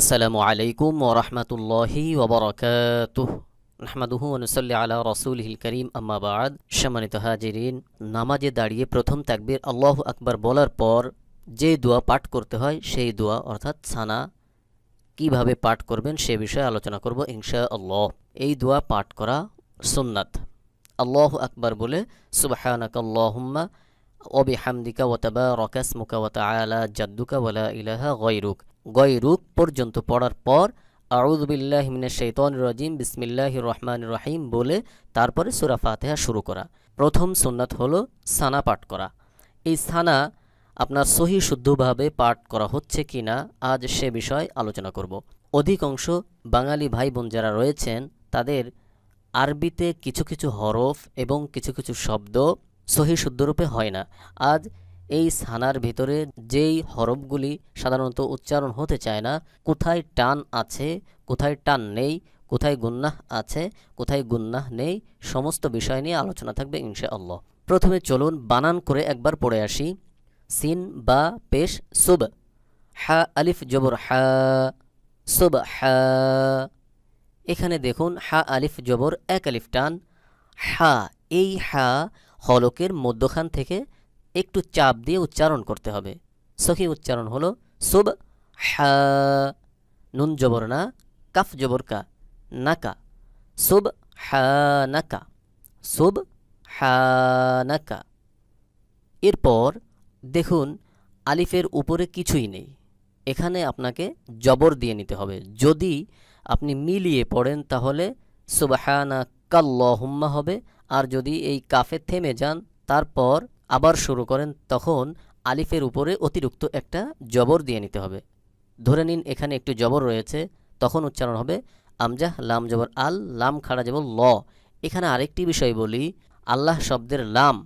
আসসালামু আলাইকুম ওরহমতুল্লাহি ওবরাকাতুহ নাহমাদুহু অনুসল্লি আলা রসুলহিল করিম আম্মাবাদ সম্মানিত হাজিরিন, নামাজে দাঁড়িয়ে প্রথম তাকবীর আল্লাহ আকবার বলার পর যে দোয়া পাঠ করতে হয়, সেই দোয়া অর্থাৎ সানা কীভাবে পাঠ করবেন সে বিষয়ে আলোচনা করব ইনশা আল্লাহ এই দোয়া পাঠ করা সুন্নাত। আল্লাহ আকবার বলে, সুবাহানাকাল্লাহুম্মা ওবিহামদিকা ওয়াতাবা রকাসমুকা ওয়াতা আলা জাদ্দুকা ওয়ালা ইলাহা গয়রুক। গয়রুক পর্যন্ত পড়ার পর আউযুবিল্লাহ মিনাশ শাইতানির রাজিম, বিসমিল্লাহির রহমান রহিম বলে তারপরে সূরা ফাতিহা শুরু করা। প্রথম সুন্নাত হলো সানা পাঠ করা। এই সানা আপনার সহি শুদ্ধভাবে পাঠ করা হচ্ছে কি না আজ সে বিষয়ে আলোচনা করব। অধিকাংশ বাঙালি ভাই বোন যারা রয়েছেন, তাদের আরবিতে কিছু কিছু হরফ এবং কিছু কিছু শব্দ সহি শুদ্ধরূপে হয় না। আজ এই সানার ভিতরে যেই হরফগুলি সাধারণত উচ্চারণ হতে চায় না, কোথায় টান আছে, কোথায় টান নেই, কোথায় গুন্নাহ আছে, কোথায় গুন্নাহ নেই, সমস্ত বিষয় নিয়ে আলোচনা থাকবে ইনশা আল্লাহ প্রথমে চলুন বানান করে একবার পড়ে আসি। সিন, বা, পেশ, সুব। হা, আলিফ, জবর, হা। সুব, হা। এখানে দেখুন, হা, আলিফ, জবর, এক আলিফ টান। হা, এই হা হলকের মধ্যখান থেকে একটু চাপ দিয়ে উচ্চারণ করতে হবে। সখী উচ্চারণ হলো, সুব হা, নুন জবর না, কাফ জবর কা নাকা সুব হা নাকা সুব হা নাকা এরপর দেখুন, আলিফের উপরে কিছুই নেই। এখানে আপনাকে জবর দিয়ে নিতে হবে। যদি আপনি মিলিয়ে পড়েন তাহলে সুবাহানা কাল্লাহুম্মা হবে, আর যদি এই কাফে থেমে যান, তারপর আবার শুরু করেন, তখন আলিফের উপরে অতিরিক্ত একটা জবর দিয়ে নিতে হবে। ধরে নিন এখানে একটু জবর রয়েছে, তখন উচ্চারণ হবে, আমজাহ, লাম জবর, আল, লাম খাড়া জবর, ল। এখানে আরেকটি বিষয় বলি, আল্লাহ শব্দের লাম,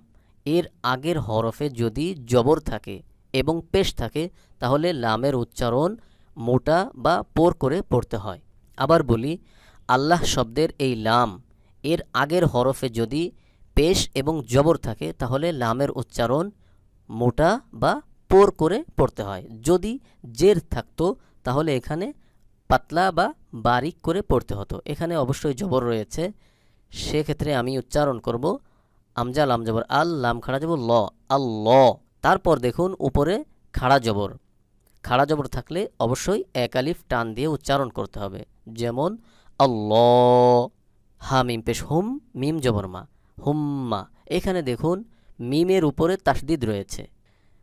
এর আগের হরফে যদি জবর থাকে এবং পেশ থাকে, তাহলে লামের উচ্চারণ মোটা বা পোর করে পড়তে হয়। আবার বলি, আল্লাহ শব্দের এই লাম, এর আগের হরফে যদি পেশ এবং জবর থাকে, তাহলে লামের উচ্চারণ মোটা বা পোর করে পড়তে হয়। যদি জের থাকতো, তাহলে এখানে পাতলা বা বারিক করে পড়তে হতো। এখানে অবশ্যই জবর রয়েছে। সেক্ষেত্রে আমি উচ্চারণ করব আমজা লাম জবর, আল লাম খাড়া জবর, ল, আল ল। তারপর দেখুন উপরে খাড়া জবর। খাড়া জবর থাকলে অবশ্যই এক আলিফ টান দিয়ে উচ্চারণ করতে হবে। যেমন আল্লাহ হা মিম পেশ হুম, মিম জবর মা। হুম্মা। এখানে দেখুন, মিমের উপরে তাসদিদ রয়েছে।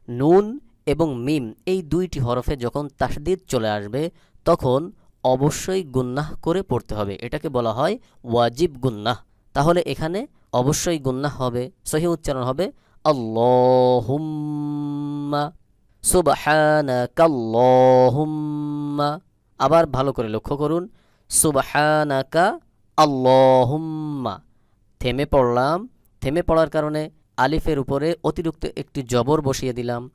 নুন এবং মিম এই দুইটি হরফে যখন তাসদিদ চলে আসবে, তখন অবশ্যই গুন্নাহ করে পড়তে হবে। এটাকে বলা হয় ওয়াজিব গুন্নাহ। তাহলে এখানে অবশ্যই গুন্নাহ হবে, সহি উচ্চারণ হবে আল্লাহুম্মা। আবার ভালো করে লক্ষ্য করুন, সুবহানাকা আল্লাহুম্মা। থেমে পড়লাম। থেমে পড়ার কারণে আলিফের উপরে অতিরিক্ত একটি জবর বসিয়ে দিলাম।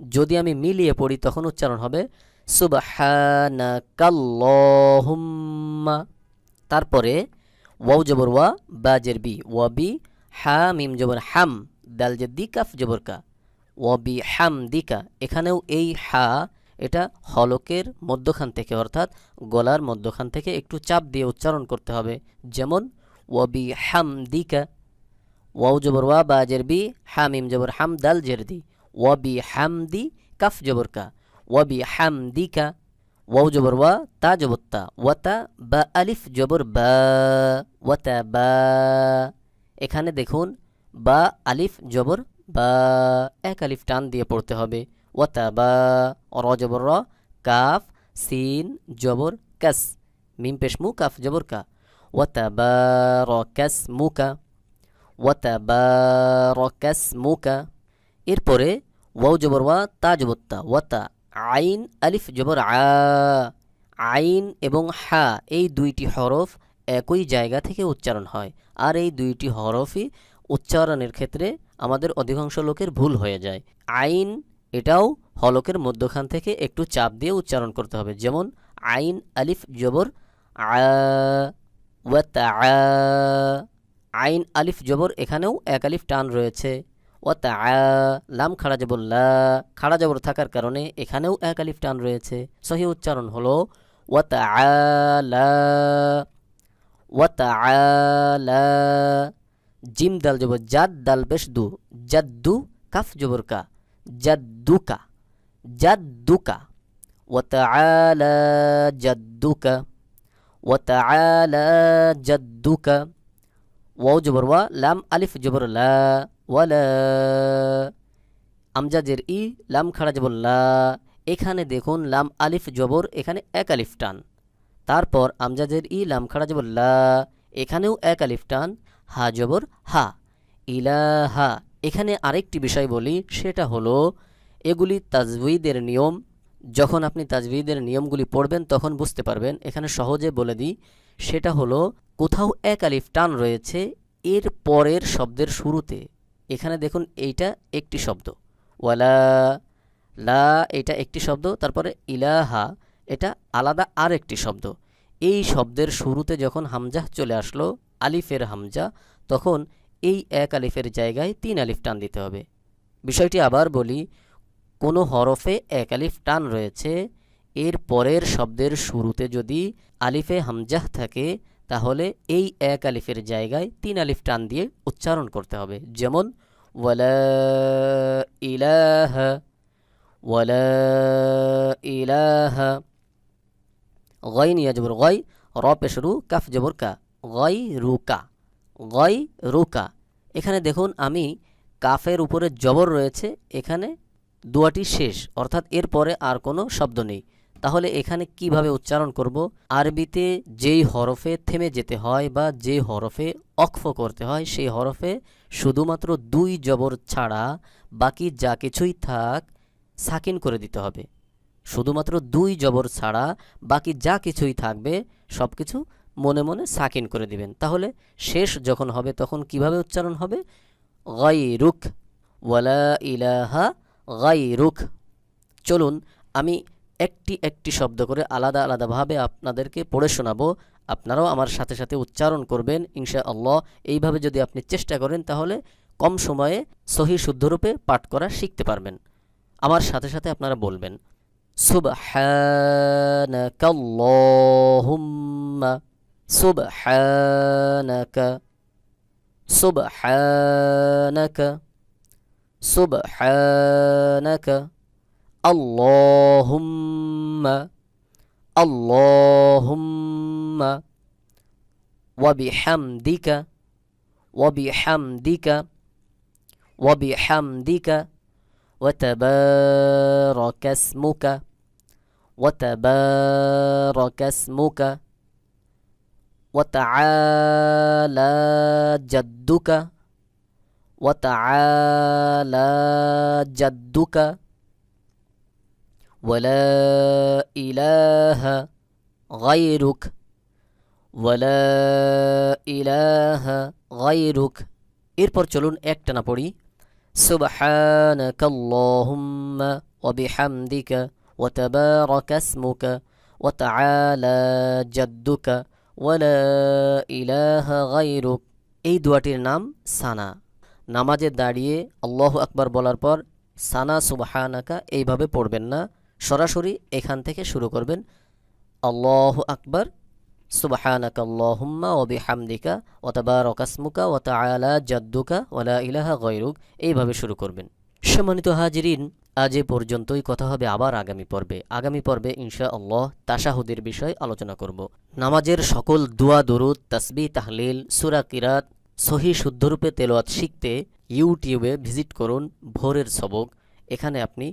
যদি আমি মিলিয়ে পড়ি তখন উচ্চারণ হবে, সুবহানাকাল্লাহুম্মা। তারপরে ওয়াও জবর ওয়া, বাজের বি, ওয়া বি, হা, মিম জবর হাম, দাল যে দি, কাফ জবর কা ওয়াবি হাম দিকা এখানেও এই হা, এটা হলকের মধ্যখান থেকে, অর্থাৎ গলার মধ্যখান থেকে একটু চাপ দিয়ে উচ্চারণ করতে হবে। যেমন ওয়াবি হাম দিকা ওয়াও জবর ওয়া বা জেরবি হামিম জবর হাম দাল জেরদি ওয়াবি হাম দি কাফ জবর কা ওয়াবি হাম দিকা ওয়াও জবর ওয়া তা জবর তা ওয়াতা বা আলিফ জবর বা ওয়াতা বা এখানে দেখুন, বা আলিফ জবর বা। এক আলিফ টান দিয়ে পড়তে হবে। ওয়াতা বা। র জবর র। কাফ, সিন, জবর, কাস। মিম পেশমু কাফ, জবর কা। ওয়াতা বা র কাস মুকা ওয়াতা বা র কাস মুকা এরপরে ওয়াও জবর ওয়া, তা জবর তা, ওয়াতা, আইন, আলিফ জবর আ। আইন এবং হা, এই দুইটি হরফ একই জায়গা থেকে উচ্চারণ হয়। আর এই দুইটি হরফই উচ্চারণের ক্ষেত্রে আমাদের অধিকাংশ লোকের ভুল হয়ে যায়। আইন, এটাও হলকের মধ্যখান থেকে একটু চাপ দিয়ে উচ্চারণ করতে হবে। যেমন, আইন, আলিফ, জবর আইন আলিফ জবর এখানেও এক আলিফ টান রয়েছে। ও তা লাম খাড়া জবর খাড়া জবর থাকার কারণে এখানেও এক আলিফ টান রয়েছে। সহি উচ্চারণ হলো ওয়াতাআলা ওয়াতাআলা জিম দাল জবর জাদ, দাল পেশ দু। জাদ্দু, কাফ জবর কা। জাদ্দুকা জাদ্দুকা ওয়াতাআলা জাদ্দুকা ওয়াতাআলা জাদ্দুকা ওয়াও জবর ওয়া লাম আলিফ জবর লা ওয়ালা আমজাজের ই লাম খাড়া জবর লা এখানে দেখুন লাম আলিফ জবর, এখানে এক আলিফ টান। তারপর আমজাজের ই, লাম খাড়া জবর লা। এখানেও এক আলিফ টান, হা জবর, হা। ইলাহা। এখানে আরেকটি বিষয় বলি, সেটা হলো, এগুলি তাজবিদের নিয়ম যখন আপনি তাজবিদের নিয়মগুলি পড়বেন, তখন বুঝতে পারবেন। এখানে সহজে বলে দিই, সেটা হলো, কোথাও এক আলিফ টান রয়েছে এর পরের শব্দের শুরুতে। এখানে দেখুন, এইটা একটি শব্দ। ওয়ালা, লা, এটা একটি শব্দ, তারপরে ইলাহা, এটা আলাদা আর একটি শব্দ। এই শব্দের শুরুতে যখন হামজা চলে আসলো, আলিফের হামজা, তখন এই এক আলিফের জায়গায় তিন আলিফ টান দিতে হবে। বিষয়টি আবার বলি কোনো হরফে এক আলিফ টান রয়েছে, এর পরের শব্দের শুরুতে যদি আলিফে হামজাহ থাকে, তাহলে এই এক আলিফের জায়গায় তিন আলিফ টান দিয়ে উচ্চারণ করতে হবে। যেমন, ওয়ালা ইলাহা ওয়ালা ইলাহা। গয় নিয়ে জবর কাফ জবর কা। গয় রুকা গয় রুকা এখানে দেখুন, আমি কাফের উপরে জবর রয়েছে, এখানে দোয়াটি শেষ, অর্থাৎ এর পরে আর কোনো শব্দ নেই। তাহলে এখানে কীভাবে উচ্চারণ করব? আরবিতে যেই হরফে থেমে যেতে হয় বা যে হরফে অক্ফ করতে হয়, সেই হরফে শুধুমাত্র দুই জবর ছাড়া বাকি যা কিছুই থাক, সাকিন করে দিতে হবে। শুধুমাত্র দুই জবর ছাড়া বাকি যা কিছুই থাকবে সব কিছু মনে মনে সাকিন করে দিবেন। তাহলে শেষ যখন হবে তখন কীভাবে উচ্চারণ হবে? গাই রুখ ওয়ালা ইলাহা গাইরুক। চলুন, আমি একটি একটি শব্দ করে আলাদা আলাদাভাবে আপনাদেরকে পড়ে শোনাবো। আপনারাও আমার সাথে সাথে উচ্চারণ করবেন ইনশা আল্লাহ এইভাবে যদি আপনি চেষ্টা করেন, তাহলে কম সময়ে সহি শুদ্ধরূপে পাঠ করা শিখতে পারবেন। আমার সাথে সাথে আপনারা বলবেন, সুবহানাকাল্লাহুম্মা, সুবহানাকা সুবহানাকা। سبحانك اللهم اللهم وبحمدك وبحمدك وبحمدك وتبارك اسمك وتبارك اسمك وتعالى جدك وتعالى جدك ولا إله غيرك ولا إله غيرك এরপর চলুন একটানা পড়ি سبحانك اللهم وبحمدك وتبارك اسمك وتعالى جدك ولا إله غيرك এই দোয়াটির নাম সানা নামাজে দাঁড়িয়ে আল্লাহ আকবার বলার পর, সানা সুবাহানাকা এইভাবে পড়বেন না। সরাসরি এখান থেকে শুরু করবেন, আল্লাহ আকবার, সুবাহানাকা আল্লাহুম্মা ও বিহামদিকা ও তাবারকাসমুকা ও তাআলা জাদ্দুকা ওয়ালা ইলাহা গৈরুক এইভাবে শুরু করবেন। সম্মানিত হাজিরিন, আজ এ পর্যন্তই কথা হবে আবার আগামী পর্বে। আগামী পর্বে ইনশা আল্লাহ তাশাহুদের বিষয় আলোচনা করব। নামাজের সকল দোয়া, দরুদ তাসবি তাহলিল, সুরা কিরাত সহি শুদ্ধরূপে তেলোয়াত শিখতে ইউটিউবে ভিজিট করুন ভোরের সবক। এখানে আপনি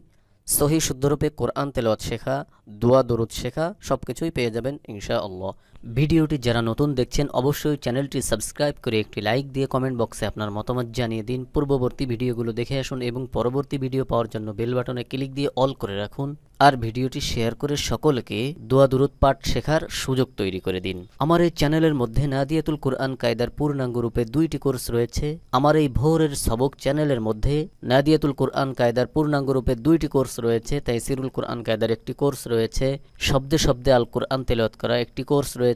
সহি শুদ্ধরূপে কোরআন তেলাওয়াত শেখা, দোয়া, দরুদ শেখা সব কিছুই পেয়ে যাবেন ইনশা আল্লাহ ভিডিওটি যারা নতুন দেখছেন, অবশ্যই চ্যানেলটি সাবস্ক্রাইব করে একটি লাইক দিয়ে কমেন্ট বক্সে আপনার মতামত জানিয়ে দিন। পূর্ববর্তী ভিডিওগুলো দেখে আসুন এবং পরবর্তী ভিডিও পাওয়ার জন্য বেল বাটনে ক্লিক দিয়ে অল করে রাখুন। আর ভিডিওটি শেয়ার করে সকলকে দোয়া দুরুদ পাঠ শেখার সুযোগ তৈরি করে দিন। আমার এই চ্যানেলের মধ্যে নাদিয়াতুল কোরআন কায়দার পূর্ণাঙ্গ রূপে দুইটি কোর্স রয়েছে। আমার এই ভোরের সবক চ্যানেলের মধ্যে নাদিয়াতুল কোরআন কায়দার পূর্ণাঙ্গ রূপে দুইটি কোর্স রয়েছে। তাই সিরুল কোরআন কায়দার একটি কোর্স রয়েছে। শব্দে শব্দে আল কোরআন তেলাওয়াত করা একটি কোর্স রয়েছে।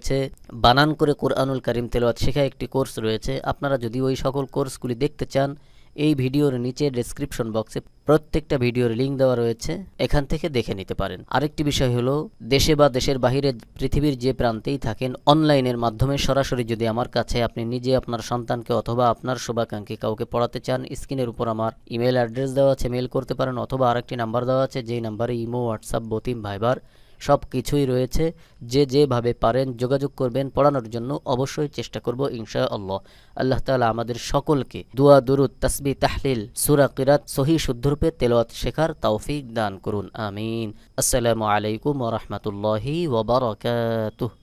বানান করে কোরআনুল কারিম তেলাওয়াত শেখা একটি কোর্স রয়েছে। আপনারা যদি ওই সকল কোর্সগুলি দেখতে চান, এই ভিডিওর নিচে ডেসক্রিপশন বক্সে প্রত্যেকটা ভিডিওর লিঙ্ক দেওয়া রয়েছে, এখান থেকে দেখে নিতে পারেন। আরেকটি বিষয় হলো, দেশে বা দেশের বাহিরে পৃথিবীর যে প্রান্তেই থাকেন, অনলাইনের মাধ্যমে সরাসরি যদি আমার কাছে আপনি নিজে আপনার সন্তানকে অথবা আপনার শুভাকাঙ্ক্ষী কাউকে পড়াতে চান, স্ক্রিনের উপর আমার ইমেল অ্যাড্রেস দেওয়া আছে মেল করতে পারেন অথবা আরেকটি নাম্বার দেওয়া আছে, যেই নাম্বারে ইমো হোয়াটসঅ্যাপ বতিম ভাইবার সব কিছুই রয়েছে। যে যেভাবে পারেন যোগাযোগ করবেন, পড়ানোর জন্য অবশ্যই চেষ্টা করব ইনশা আল্লাহ আল্লাহ তালা আমাদের সকলকে দুয়া, দুরুদ তসবি তাহলিল, সুরা কিরাত সহি শুদ্ধরূপে তেলাওয়াত শেখার তৌফিক দান করুন। আমিন। আসসালামু আলাইকুম ওয়া রাহমাতুল্লাহি ওয়া বারাকাতুহু।